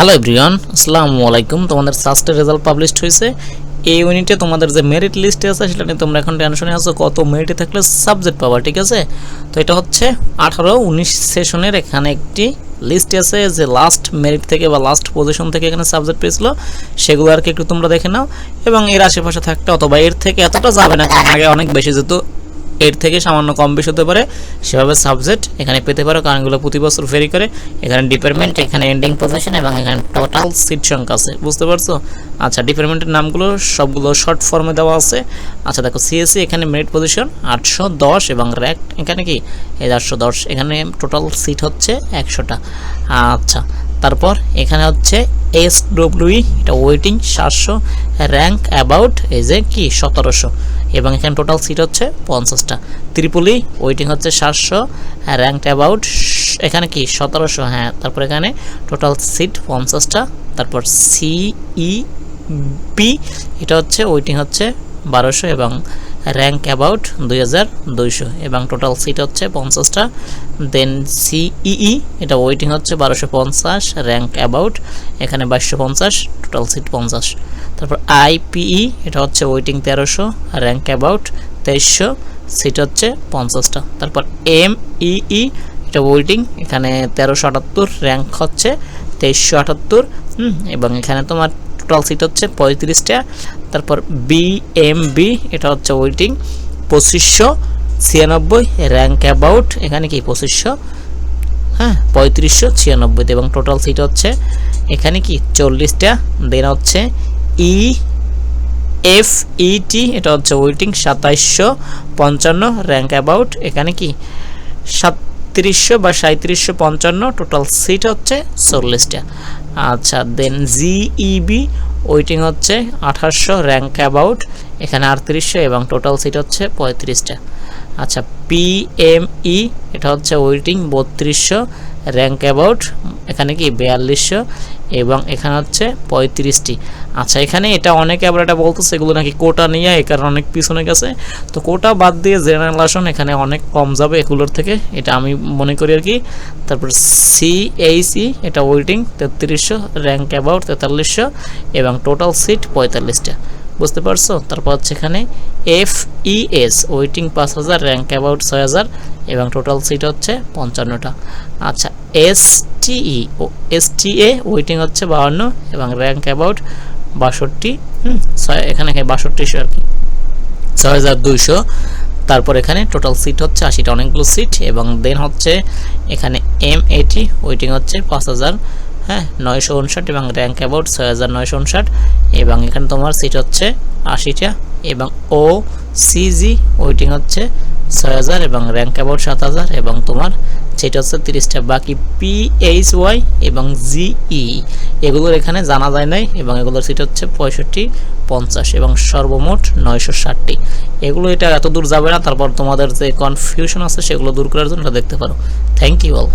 Hello everyone আসসালামু আলাইকুম তোমাদের সাস্টের রেজাল্ট পাবলিশড হয়েছে। এই ইউনিটে তোমাদের যে মেরিট লিস্টে আছে, সেটা নিয়ে তোমরা এখন টেনশনে আছো, কত মেরিটে থাকলে সাবজেক্ট পাবা, ঠিক আছে? তো এটা হচ্ছে আঠারো উনিশ সেশনের এখানে একটি লিস্ট আছে, যে লাস্ট মেরিট থেকে বা লাস্ট পজিশন থেকে এখানে সাবজেক্ট পেয়েছিল, সেগুলো আর কি একটু তোমরা দেখে নাও। এবং এর আশেপাশে থাকতে অথবা এর থেকে এতটা যাবে না আগে অনেক বেশি যেত। এর থেকে সামান্য কম বেশি হতে পারে। সেভাবে সাবজেক্ট এখানে পেতে পারো, কারণ এগুলো প্রতি বছর ফেরি করে। এখানে ডিপার্টমেন্ট এখানে এন্ডিং পজিশন এবং এখানে টোটাল সিট সংখ্যা আছে। বুঝতে পারছ? আচ্ছা ডিপার্টমেন্টের নামগুলো সবগুলো শর্ট ফর্মে দেওয়া আছে। আচ্ছা দেখো সিএসসি এখানে মেরিট পজিশন আটশো দশ এবং র্যাক এখানে কি? এই আটশো দশ, এখানে টোটাল সিট হচ্ছে একশোটা। আচ্ছা তারপর এখানে হচ্ছে এস ডব্লিউই এটা ওয়েটিং সাতশো র্যাঙ্ক অ্যাবাউট এই যে কি? সতেরোশো। এবং এখানে টোটাল সিট হচ্ছে পঞ্চাশটা। ত্রিপুলি ওয়েটিং হচ্ছে সাতশো র্যাঙ্ক অ্যাবাউট এখানে কি? সতেরোশো হ্যাঁ। তারপর এখানে টোটাল সিট পঞ্চাশটা, তারপর সিই বি এটা হচ্ছে ওয়েটিং হচ্ছে বারোশো এবং র্যাঙ্ক অ্যাবাউট দুই হাজার দুইশো। এবং টোটাল সিট হচ্ছে পঞ্চাশটা দেন সিইই এটা ওয়েটিং হচ্ছে বারোশো পঞ্চাশ র্যাঙ্ক অ্যাবাউট এখানে বাইশশো পঞ্চাশ টোটাল সিট পঞ্চাশ। তারপর আইপিই এটা হচ্ছে ওয়েটিং তেরোশো র্যাঙ্ক অ্যাবাউট তেইশশো সিট হচ্ছে পঞ্চাশটা। তারপর এম ইই এটা ওয়েটিং এখানে তেরোশো আটাত্তর র্যাঙ্ক হচ্ছে তেইশশো আটাত্তর এবং এখানে তোমার টোটাল সিট হচ্ছে পঁয়ত্রিশটা। তারপর বিএমবি এটা হচ্ছে ওয়েটিং পঁচিশশো, ছিয়ানব্বই র্যাঙ্ক অ্যাবাউট এখানে কি পঁচিশশো? হ্যাঁ পঁয়ত্রিশশো ছিয়ানব্বইতে এবং টোটাল সিট হচ্ছে, এখানে কি চল্লিশটা দেন হচ্ছে ই, এফ ইটি এটা হচ্ছে ওয়েটিং সাতাইশশো পঞ্চান্ন র্যাঙ্ক অ্যাবাউট এখানে কি? সাতত্রিশশো বা সাঁত্রিশশো পঞ্চান্ন টোটাল সিট হচ্ছে চল্লিশটা। আচ্ছা দেন জিইবি ওয়েটিং হচ্ছে আঠাশশো র্যাঙ্ক অ্যাবাউট এখানে আটত্রিশশো এবং টোটাল সিট হচ্ছে পঁয়ত্রিশটা। আচ্ছা পিএমই এটা হচ্ছে ওয়েটিং বত্রিশশো র্যাঙ্ক অ্যাবাউট এখানে কি? বিয়াল্লিশশো এবং এখানে হচ্ছে পঁয়ত্রিশটি। আচ্ছা এখানে এটা অনেকে আবার এটা বলতেছে, এগুলো নাকি কোটা নিয়ে এ কারণে অনেক পিছনে গেছে। তো কোটা বাদ দিয়ে জেনারেল আসন এখানে অনেক কম যাবে এগুলোর থেকে, এটা আমি মনে করি আর কি। তারপর সিএইসি এটা ওয়েটিং তেত্রিশশো র্যাঙ্ক অ্যাবাউট তেতাল্লিশশো এবং টোটাল সিট পঁয়তাল্লিশটা। বুঝতে পারছ? তারপর হচ্ছে এখানে এফ ইএস ওয়েটিং পাঁচ হাজার র্যাঙ্ক অ্যাবাউট ছয় হাজার এবং টোটাল সিট হচ্ছে পঞ্চান্নটা। আচ্ছা এস টিই ও এস টিএ ওয়েটিং হচ্ছে বাহান্ন, এবং র্যাঙ্ক অ্যাবাউট বাষট্টি ছয়, এখানে বাষট্টিশো আর কি? ছয় হাজার দুইশো। তারপর এখানে টোটাল সিট হচ্ছে আশিটা, অনেকগুলো সিট এবং দেন হচ্ছে এখানে এম এটি ওয়েটিং হচ্ছে পাঁচ হাজার হ্যাঁ নয়শো উনষাট, এবং র্যাঙ্ক অ্যাবাউট ছয় হাজার নয়শো উনষাট, এবং এখানে তোমার সিট হচ্ছে আশিটা, এবং ও সিজি ওয়েটিং হচ্ছে ছয় হাজার এবং র্যাঙ্ক অ্যাবাউট সাত হাজার এবং তোমার সেটা হচ্ছে তিরিশটা। বাকি পিএইচ ওয়াই এবং জিই এগুলোর এখানে জানা যায় নাই এবং এগুলোর সিট হচ্ছে পঁয়ষট্টি, পঞ্চাশ এবং সর্বমোট নয়শো ষাটটি। এগুলো এটা এত দূর যাবে না, তারপর তোমাদের যে কনফিউশন আছে সেগুলো দূর করার জন্য দেখতে পারো। Thank you all